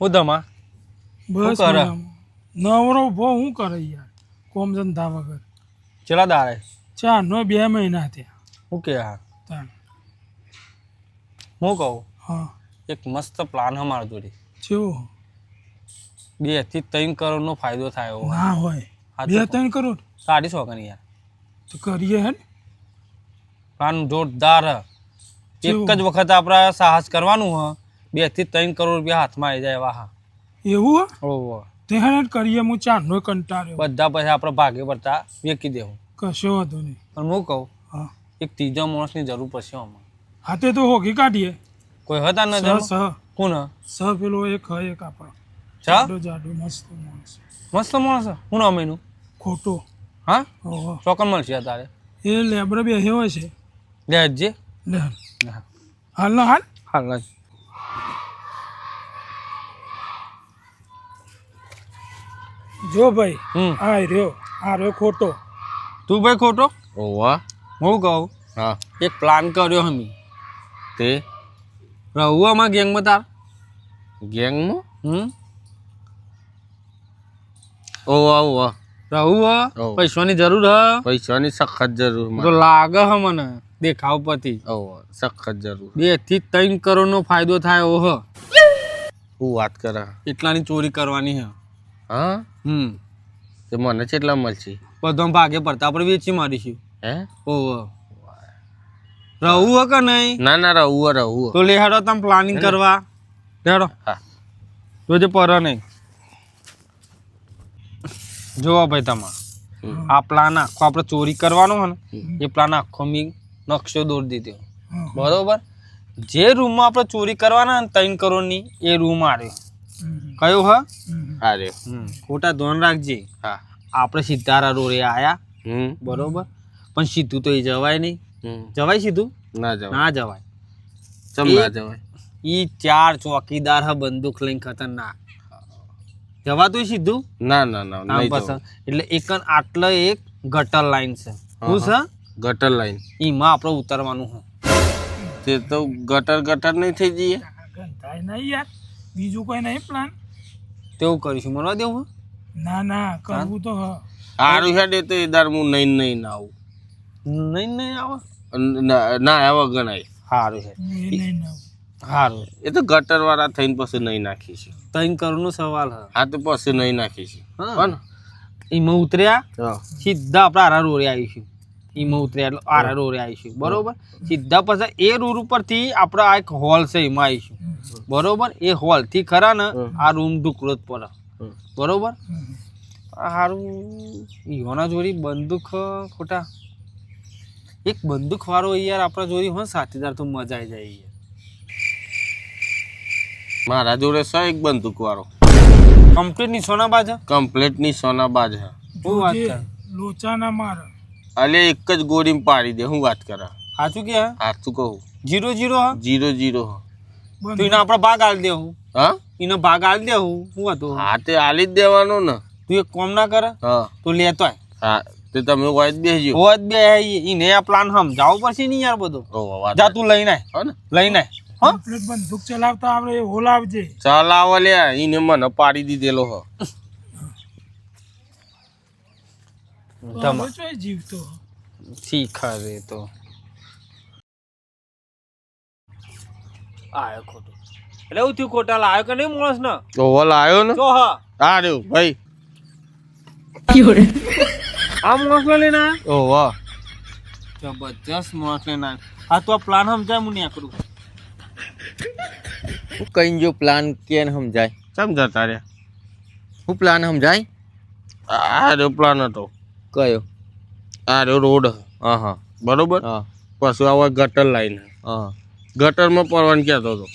હું ધમા બસ કરે? નવરો ભો હું કરે યાર? કોમ ધંધા વગર. ચેલા દારે? ચાર નો બે મહિના થયા. હું કે હા? હું કહું? હા. એક મસ્ત પ્લાન હે મારા જોડે. જેવો? બેથી ત્રણ કરોડનો ફાયદો થાય ના હોય. બે ત્રણ કરોડ? સાડી સોગન યાર. તો કરીએ હે ને? પ્લાન જોરદાર. એક જ વખત આપણે સાહસ કરવાનું હ. બેથી ત્રણ કરોડ રૂપિયા હાથમાં આવી જાય એવા હા? એવું ઓહો. તે હે કરીએ હું ચાંદનો કંટાળ્યો. બધા પછી આપણે ભાગે પડતા વેકી દેવું. કશો વાંધો નહીં. પણ હું કહું હા. એક ત્રીજા માણસની જરૂર પડશે આમાં. હાથે તો હોગી કાઢીએ. કોઈ હતા ન નજર સ. કોણ? સહ સ પેલો એક હ એક આપણો. જાડો જાડો મસ્ત માણસ. મસ્ત માણસ? હે. નામ એનું? ખોટો. હા? ચોકન મળશે તારે એ લેબરે બેસ્યો હોય છે. લેજે. લે. હાલ ના હાલ? હાલ જ. જો ભાઈ આ રહ્યો આ રહ્યો ખોટો. તું ભાઈ ખોટો? ઓવા હું કહું? હા. એક પ્લાન કર્યો હમી. તે? રહું આમાં ગેંગમાં તાર. ગેંગમાં? હમ. ઓવા ઓવા રહું પૈસાની જરૂર હ. પૈસાની સખત જરૂર તો લાગે હ મને દેખાવ પરથી ઓવા સખત જરૂર. બેથી ત્રણ કરોડનો ફાયદો થાય ઓહ. હું વાત કરે. એટલાની ચોરી કરવાની હે. હા? હમ. તે મને કેટલા મળશે બધો ભાગે પડતા. આપણે વેચી મારીશું. હે? ઓહો. રહું હ કે નહીં? ના ના રહું રહું તો લે હેડો તમે પ્લાનિંગ કરવા. હેડો. હા. જોજે પર નહીં. જોવો ભાઈ તમાર. આ પ્લાન આખો આપણે ચોરી કરવાનો હોય ને એ પ્લાન આખો મેં નકશો દોરી દીધો. બરોબર? જે રૂમમાં આપણે ચોરી કરવાના ને ત્રણ કરોડની એ રૂમ આવ્યો. કયો હ? અરે ખોટા ધોન રાખજે. હા. આપણે સિદ્ધારા રોડે આયા. બરોબર? પણ સીધું તો એ જવાય નહીં. જવાય સીધું? ના જવાય. ના જવાય. ચમ ના એ- જવાય? ઈ ચાર ચોકીદાર હ બંદૂક લઈને ખતરનાક. જવાતું સીધું? ના ના ના નહીં પસંદ. જવાય. એટલે એક આટલો એક ગટર લાઈન છે. હું છે ગટર લાઈન. એમાં આપણે ઉતરવાનું છે તે તો ગટર ગટર નહીં થઈ જઈએ? ગંધાય નહીં યાર. બીજું કોઈ નહીં પ્લાન તેવું કરીશું. મળવા દેવું ના ના કરવું તો હ. સારું હેડે તો એ દાર હું નહીં નહીં ના આવું. નહીં નહીં આવે? ના ના આવા ગણાય. સારું છે. નહીં ના સારું એ તો ગટર વાળા થઈને પછી નહીં નાખીશું ત્રણ કરોડનો સવાલ હ. હા તો પછી નહીં નાખીશું હા. પણ એમાં ઉતર્યા? સીધા આપણે આરા રોરે આવીશું. એમાં ઉતર્યા એટલે આરા રોડે આવીશું. બરોબર? સીધા પછી એ રૂર ઉપરથી આપણે આ એક હોલ છે એમાં આવીશું. બરોબર? એ હોલથી ખરા ને આ રૂમ ઢુકડો જ પડે. બરોબર? હારું ઈહોના જોડી બંદૂક ખોટા. એક બંદૂક વાળો યાર આપણા જોડી હોય સાથીદાર તો મજા આવી જાય યાર. મારા જોડે છે એક બંદૂક વાળો. કમ્પ્લીટ સોના બાજ કમ્પ્લીટની સોનાબાજ હે. હું વાત કર કરે લોચા ના મારે. અલે એક જ ગોળીમાં પાડી દે હું વાત કરા. સાચું કે હા? સાચું કહું. જીરો જીરો હા? જીરો જીરો હ. તો એને આપણે ભાગ આલી દેવું હા. એનો ભાગ આલી દેવું શું હતું? હા તે આલી જ દેવાનો ને. તું એક કોમ ના કરે. હા. તો લેતો આય. હા તે તમે હોય જ બેસજો. હોત બે એને આ પ્લાન સમજાવવો પડશે ને યાર બધો? જા તું લઈને આય. હો ને? લઈને આય. હા. બંદૂક ચલાવતા આવડે હોલાવજે. ચલાવો લે એને મને પાડી દીધેલો હ. જીવતો શીખા રે તો. આયો ખોટો. એટલે એવું થયું ખોટા લાયો કે નહીં માણસ ને? ઓહો લાયો ને? તો હા. હા રહ્યો ભાઈ. આ માણસ લઈને ઓ વાહ. જબરજસ્ત માણસ લઈને આયા. આ તો આ પ્લાન સમજાય હું નહીં કરું. હું કઈ જો પ્લાન કેન સમજાય. સમજા તારે હું પ્લાન સમજાય? આ રહ્યો પ્લાન હતો. કયો? આ રહ્યો રોડ. હ. હા. હા બરોબર? હા. પછી આવા ગટર લાઈન હા. ગટરમાં પડવાનું કહેતો હતો.